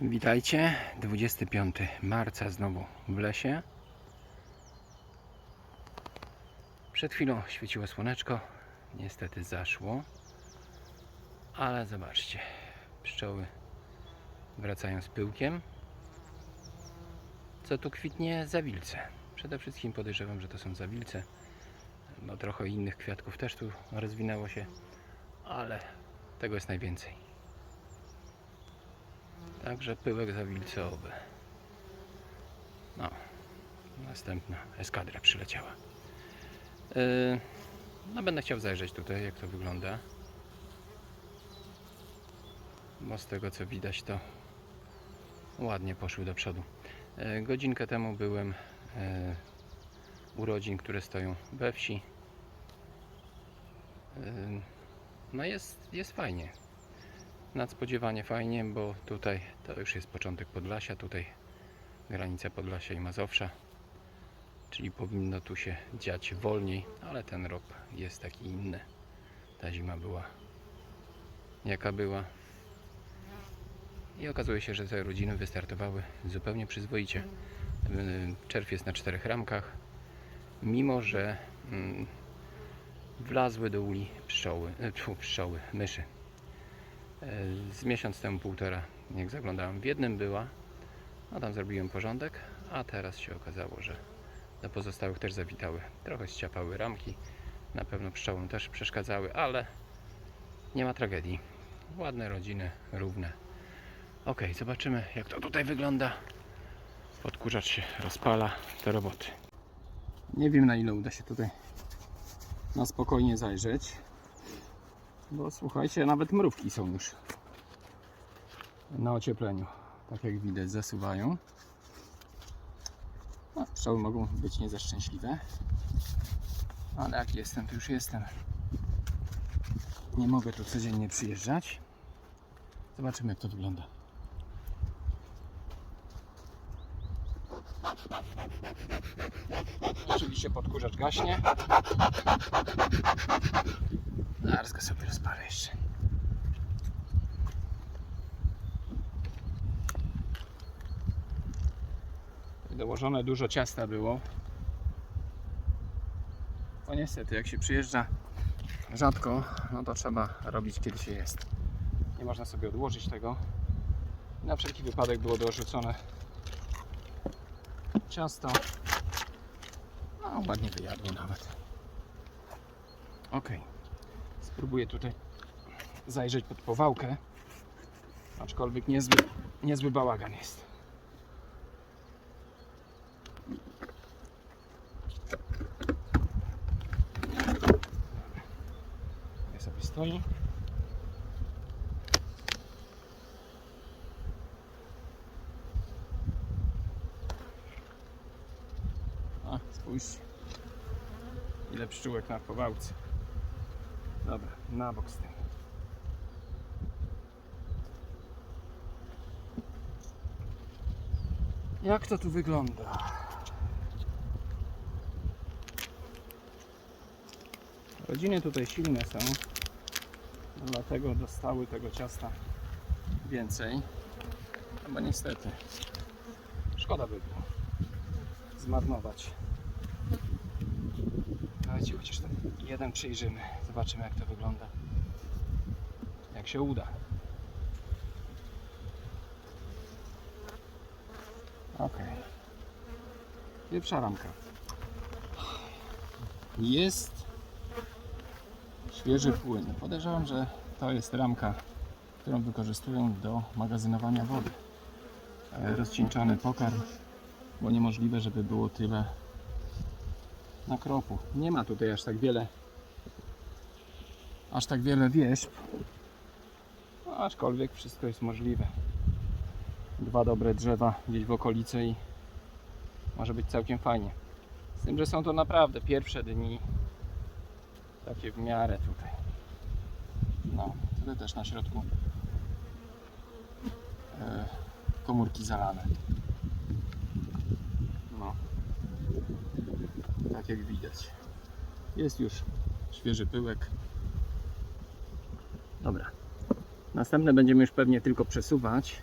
Witajcie, 25 marca znowu w lesie. Przed chwilą świeciło słoneczko, niestety zaszło, ale zobaczcie, pszczoły wracają z pyłkiem. Co tu kwitnie? Zawilce. Przede wszystkim podejrzewam, że to są zawilce, bo trochę innych kwiatków też tu rozwinęło się, ale tego jest najwięcej. Także pyłek zawilcowy. No, następna eskadra przyleciała. Yy, no, będę chciał zajrzeć tutaj, jak to wygląda. Bo z tego co widać, to ładnie poszły do przodu. Yy, godzinkę temu byłem yy, urodzin, które stoją we wsi. Yy, no, jest, jest fajnie nadspodziewanie fajnie, bo tutaj to już jest początek Podlasia, tutaj granica Podlasia i Mazowsza, czyli powinno tu się dziać wolniej, ale ten rok jest taki inny. Ta zima była jaka była. I okazuje się, że te rodziny wystartowały zupełnie przyzwoicie. Czerw jest na czterech ramkach, mimo że mm, wlazły do uli pszczoły, e, pszczoły, myszy. E, Z miesiąc temu półtora, jak zaglądałem, w jednym była, a tam zrobiłem porządek, a teraz się okazało, że do pozostałych też zawitały. Trochę ściapały ramki, na pewno pszczołom też przeszkadzały, ale nie ma tragedii. Ładne rodziny, równe. Ok, zobaczymy jak to tutaj wygląda. Podkurzacz się rozpala do roboty. Nie wiem na ile uda się tutaj na spokojnie zajrzeć. Bo słuchajcie, nawet mrówki są już na ociepleniu. Tak jak widać, zasuwają. No, pszczoły mogą być nie za szczęśliwe. Ale jak jestem, to już jestem. Nie mogę tu codziennie przyjeżdżać. Zobaczymy, jak to wygląda. Oczywiście podkurzacz gaśnie. Zaraz go sobie rozpalę jeszcze. Dołożone dużo ciasta było. No niestety, jak się przyjeżdża rzadko, no to trzeba robić kiedy się jest. Nie można sobie odłożyć tego. Na wszelki wypadek było dorzucone ciasto. No, ładnie wyjadło nawet. Okej. Spróbuję tutaj zajrzeć pod powałkę. Aczkolwiek niezły, niezły bałagan jest. Ja sobie stoi. A, spójrzcie. Ile pszczółek na powałce. Dobra, na bok z tym. Jak to tu wygląda? Rodziny tutaj silne są, dlatego dostały tego ciasta więcej. No bo niestety szkoda by było zmarnować. Chociaż ten jeden przyjrzymy. Zobaczymy jak to wygląda. Jak się uda. Ok. Pierwsza ramka. Jest świeży płyn. Podejrzewam, że to jest ramka, którą wykorzystują do magazynowania wody. E, Rozcieńczony pokarm, bo niemożliwe, żeby było tyle na kropu. Nie ma tutaj aż tak wiele aż tak wiele wierzb. Aczkolwiek wszystko jest możliwe. Dwa dobre drzewa gdzieś w okolicy i może być całkiem fajnie. Z tym, że są to naprawdę pierwsze dni takie w miarę tutaj. No, tutaj też na środku e, komórki zalane. No, tak jak widać. Jest już świeży pyłek. Dobra. Następne będziemy już pewnie tylko przesuwać.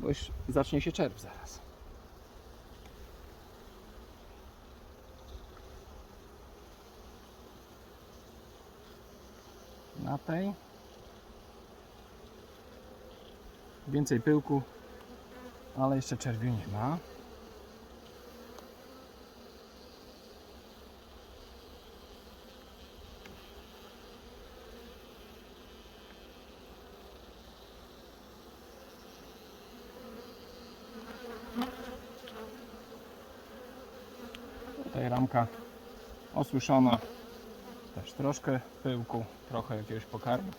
Bo już zacznie się czerw zaraz. Na tej więcej pyłku, ale jeszcze czerwiu nie ma. Ramka osuszona. Też troszkę pyłku, trochę jakiegoś pokarmu.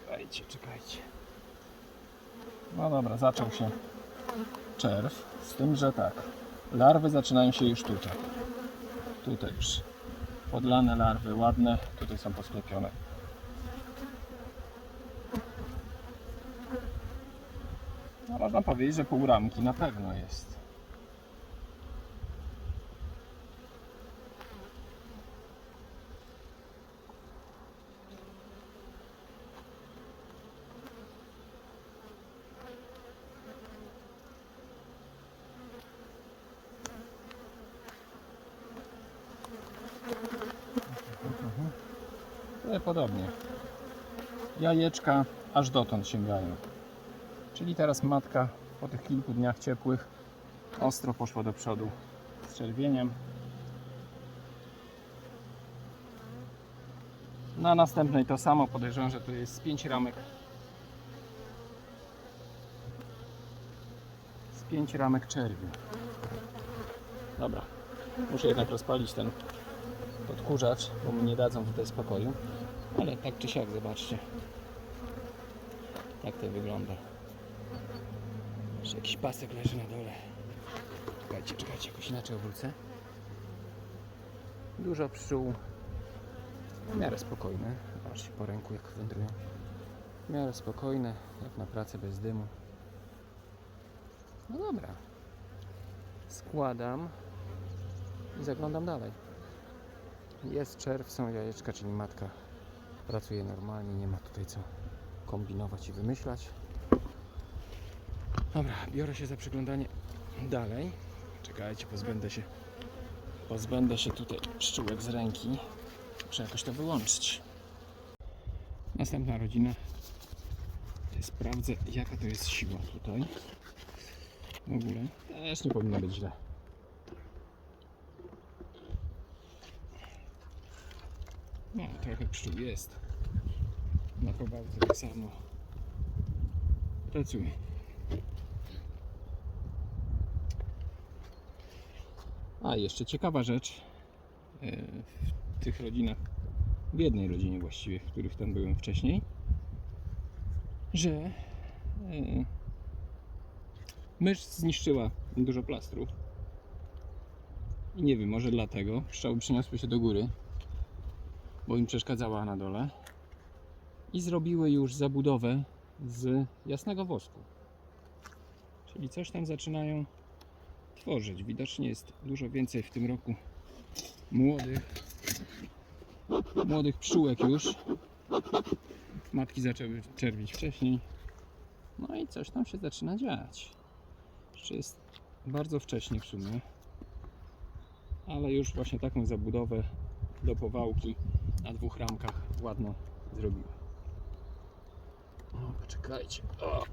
Czekajcie, czekajcie. No dobra, zaczął się czerw. Z tym, że tak, larwy zaczynają się już tutaj. Tutaj już podlane larwy, ładne. Tutaj są posklepione. Można powiedzieć, że pół ramki na pewno jest. Podobnie. Jajeczka aż dotąd sięgają. Czyli teraz matka po tych kilku dniach ciepłych ostro poszła do przodu z czerwieniem. Na następnej to samo podejrzewam, że to jest z 5 ramek. Z 5 ramek czerwiu. Dobra, muszę jednak rozpalić ten odkurzacz, bo mi nie dadzą tutaj spokoju. Ale tak czy siak, zobaczcie. Jak to wygląda. Jeszcze jakiś pasek leży na dole. Czekajcie, czekajcie, jakoś inaczej obrócę. Dużo pszczół. W miarę spokojne. Zobaczcie po ręku jak wędrują. W miarę spokojne, jak na pracę bez dymu. No dobra. Składam i zaglądam dalej. Jest czerw, są jajeczka, czyli matka pracuje normalnie, nie ma tutaj co kombinować i wymyślać. Dobra, biorę się za przyglądanie dalej. Czekajcie, pozbędę się. Pozbędę się tutaj pszczółek z ręki. Muszę jakoś to wyłączyć. Następna rodzina. Sprawdzę, jaka to jest siła tutaj. W ogóle też nie powinno być źle. No, trochę pszczół jest. Na powałce tak samo. Pracuje. A jeszcze ciekawa rzecz e, w tych rodzinach, w jednej rodzinie właściwie, w których tam byłem wcześniej, że e, mysz zniszczyła dużo plastru. I nie wiem, może dlatego pszczoły przyniosły się do góry, bo im przeszkadzała na dole i zrobiły już zabudowę z jasnego wosku. Czyli coś tam zaczynają tworzyć. Widocznie jest dużo więcej w tym roku młodych młodych pszczółek już. Matki zaczęły czerwić wcześniej. No i coś tam się zaczyna dziać. Jeszcze jest bardzo wcześnie w sumie. Ale już właśnie taką zabudowę do powałki na dwóch ramkach ładno zrobiła. O, poczekajcie. O.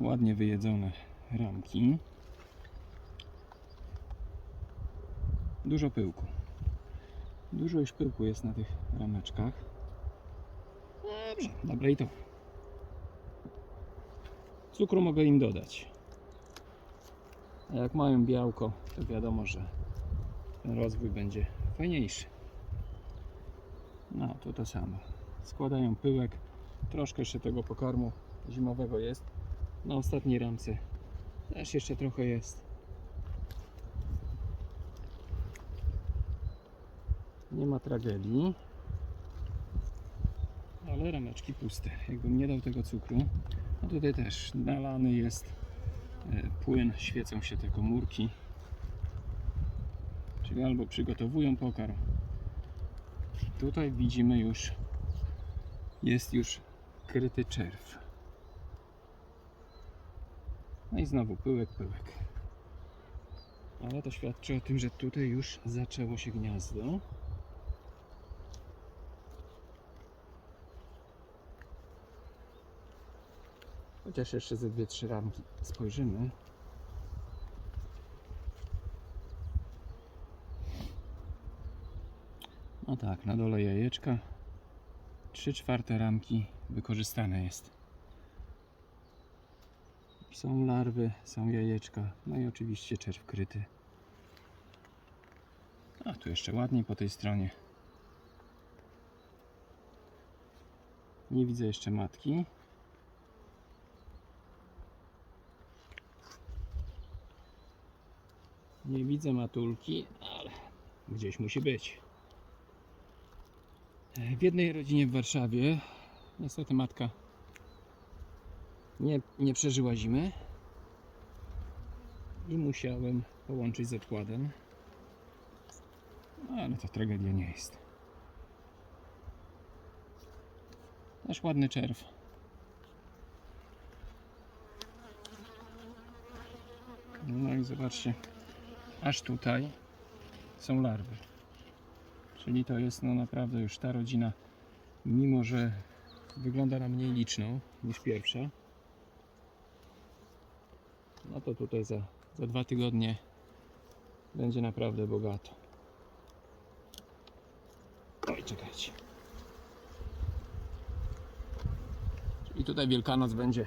Ładnie wyjedzone ramki. Dużo pyłku. Dużo już pyłku jest na tych rameczkach. Dobrze, dobre i to. Cukru mogę im dodać. A jak mają białko, to wiadomo, że ten rozwój będzie fajniejszy. No, to to samo. Składają pyłek. Troszkę jeszcze tego pokarmu zimowego jest. Na ostatniej ramce też jeszcze trochę jest. Nie ma tragedii. Ale rameczki puste. Jakbym nie dał tego cukru, a tutaj też nalany jest e, płyn, świecą się te komórki. Czyli albo przygotowują pokarm. Tutaj widzimy już, jest już kryty czerw. No i znowu pyłek, pyłek. Ale to świadczy o tym, że tutaj już zaczęło się gniazdo. Chociaż jeszcze ze dwie, trzy ramki spojrzymy. No tak, na dole jajeczka. Trzy czwarte ramki wykorzystane jest. Są larwy, są jajeczka, no i oczywiście czerw kryty. A tu jeszcze ładniej po tej stronie. Nie widzę jeszcze matki. Nie widzę matulki, ale gdzieś musi być. W jednej rodzinie w Warszawie niestety matka nie, nie przeżyła zimy i musiałem połączyć z odkładem. No, ale to tragedia nie jest. Też ładny czerw. No i zobaczcie, aż tutaj są larwy. Czyli to jest no naprawdę już ta rodzina, mimo że wygląda na mniej liczną niż pierwsza, no to tutaj za, za dwa tygodnie będzie naprawdę bogato. Oj, czekajcie. I tutaj Wielkanoc będzie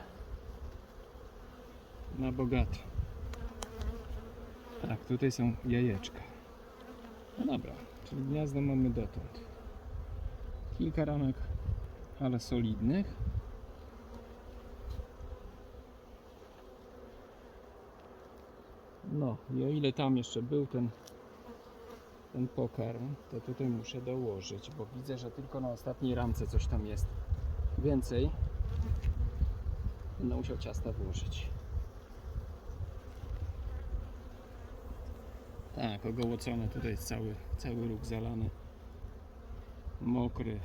na bogato. Tak, tutaj są jajeczka. No dobra, czyli gniazdo mamy dotąd. Kilka ramek, ale solidnych. No i o ile tam jeszcze był ten, ten pokarm, to tutaj muszę dołożyć, bo widzę, że tylko na ostatniej ramce coś tam jest więcej. Będę musiał ciasta włożyć. Tak, ogołocone tutaj jest cały, cały róg zalany. Mokry.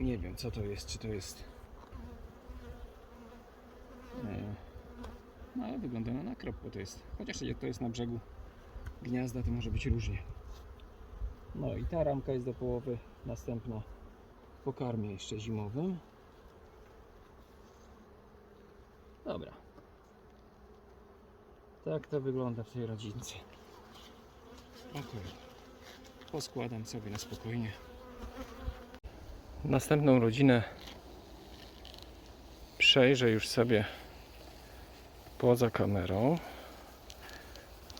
Nie wiem co to jest, czy to jest. E, no ale wygląda na nakrop, bo to jest. Chociaż to jest na brzegu gniazda, to może być różnie. No i ta ramka jest do połowy, następna w pokarmie jeszcze zimowym. Dobra. Tak to wygląda w tej rodzince. Ok. Poskładam sobie na spokojnie. Następną rodzinę przejrzę już sobie poza kamerą.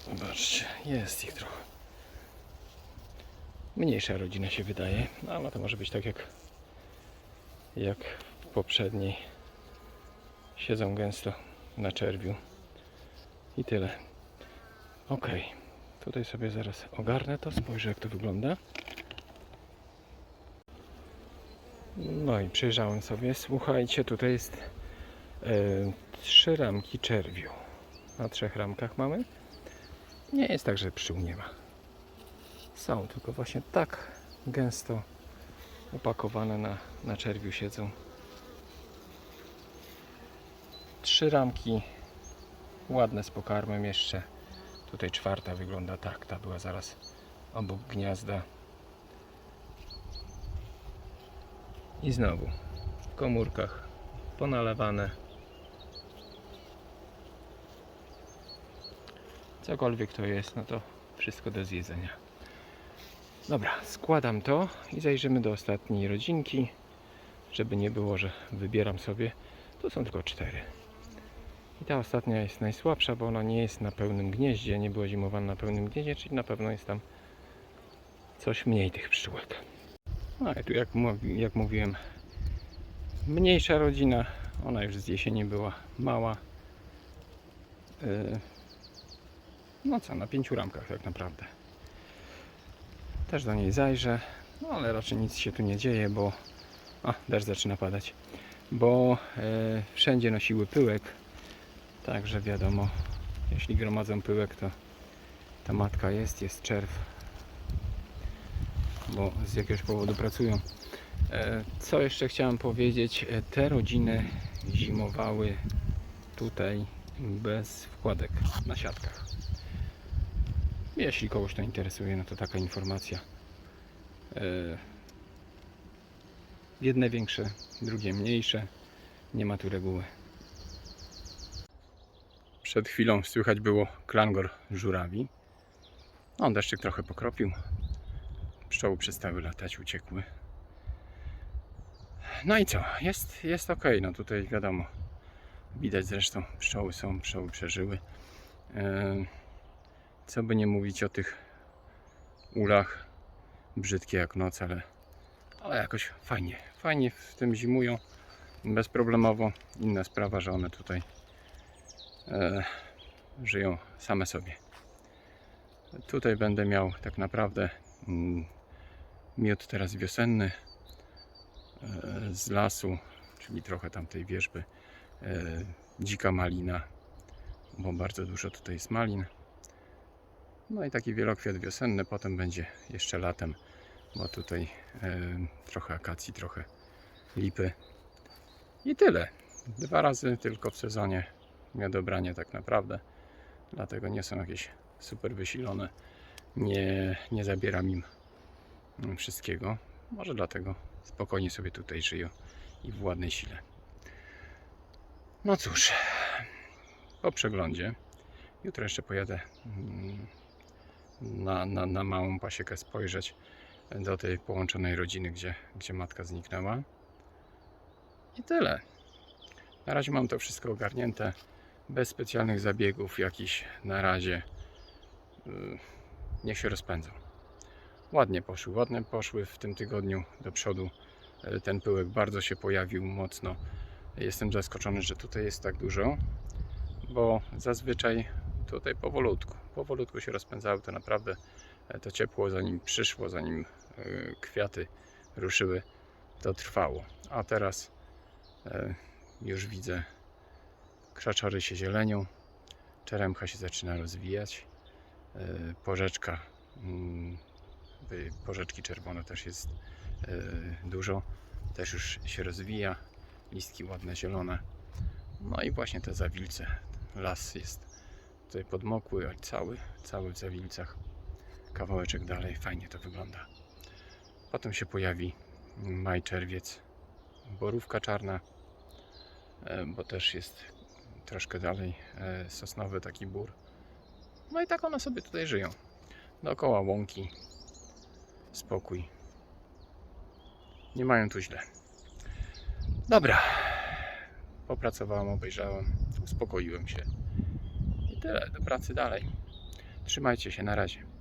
Zobaczcie, jest ich trochę. Mniejsza rodzina się wydaje, ale to może być tak jak, jak w poprzedniej. Siedzą gęsto na czerwiu. I tyle. Ok. Tutaj sobie zaraz ogarnę to, spojrzę jak to wygląda. No i przejrzałem sobie. Słuchajcie, tutaj jest e, trzy ramki czerwiu. Na trzech ramkach mamy. Nie jest tak, że pszczół nie ma. Są, tylko właśnie tak gęsto upakowane na, na czerwiu siedzą. Trzy ramki ładne z pokarmem jeszcze. Tutaj czwarta wygląda tak, ta była zaraz obok gniazda. I znowu w komórkach ponalewane. Cokolwiek to jest, no to wszystko do zjedzenia. Dobra, składam to i zajrzymy do ostatniej rodzinki, żeby nie było, że wybieram sobie. Tu są tylko cztery. I ta ostatnia jest najsłabsza, bo ona nie jest na pełnym gnieździe, nie była zimowana na pełnym gnieździe, czyli na pewno jest tam coś mniej tych pszczółek. No i tu jak, jak mówiłem, mniejsza rodzina, ona już z jesieni była mała. Yy, No co, na pięciu ramkach tak naprawdę. Też do niej zajrzę, no ale raczej nic się tu nie dzieje, bo A, deszcz zaczyna padać. Bo e, wszędzie nosiły pyłek. Także wiadomo, jeśli gromadzą pyłek, to ta matka jest, jest czerw. Bo z jakiegoś powodu pracują. E, co jeszcze chciałem powiedzieć? E, te rodziny zimowały tutaj bez wkładek na siatkach. Jeśli kogoś to interesuje, no to taka informacja. E, Jedne większe, drugie mniejsze. Nie ma tu reguły. Przed chwilą słychać było klangor żurawi. No, deszczyk trochę pokropił. Pszczoły przestały latać, uciekły. No i co? Jest, jest ok. No tutaj wiadomo. Widać zresztą, pszczoły są, pszczoły przeżyły. Eee, Co by nie mówić o tych ulach. Brzydkie jak noc, ale, ale jakoś fajnie. Fajnie w tym zimują. Bezproblemowo. Inna sprawa, że one tutaj e, żyją same sobie. Tutaj będę miał tak naprawdę mm, miód teraz wiosenny e, z lasu, czyli trochę tamtej wierzby. E, dzika malina, bo bardzo dużo tutaj jest malin. No i taki wielokwiat wiosenny, potem będzie jeszcze latem, bo tutaj e, trochę akacji, trochę lipy. I tyle. Dwa razy tylko w sezonie miodobranie tak naprawdę. Dlatego nie są jakieś super wysilone. Nie, nie zabieram im wszystkiego. Może dlatego spokojnie sobie tutaj żyją i w ładnej sile. No cóż, po przeglądzie jutro jeszcze pojadę mm, na, na, na małą pasiekę spojrzeć do tej połączonej rodziny, gdzie, gdzie matka zniknęła. I tyle. Na razie mam to wszystko ogarnięte, bez specjalnych zabiegów jakichś na razie. Yy, Niech się rozpędzą. Ładnie poszły, ładnie poszły w tym tygodniu do przodu. Ten pyłek bardzo się pojawił mocno. Jestem zaskoczony, że tutaj jest tak dużo, bo zazwyczaj tutaj powolutku, powolutku się rozpędzały. To naprawdę e, to ciepło, zanim przyszło, zanim e, kwiaty ruszyły, to trwało. A teraz e, już widzę, krzaczory się zielenią, czeremcha się zaczyna rozwijać, porzeczka, mm, porzeczki czerwone też jest dużo, też już się rozwija, listki ładne, zielone. No i właśnie te zawilce, las jest tutaj podmokły, ale cały, cały w zawilcach. Kawałeczek dalej, fajnie to wygląda. Potem się pojawi maj, czerwiec, borówka czarna, e, bo też jest troszkę dalej e, sosnowy taki bór. No i tak one sobie tutaj żyją. Dookoła łąki, spokój. Nie mają tu źle. Dobra. Popracowałem, obejrzałem, uspokoiłem się. Tyle, do pracy dalej. Trzymajcie się, na razie.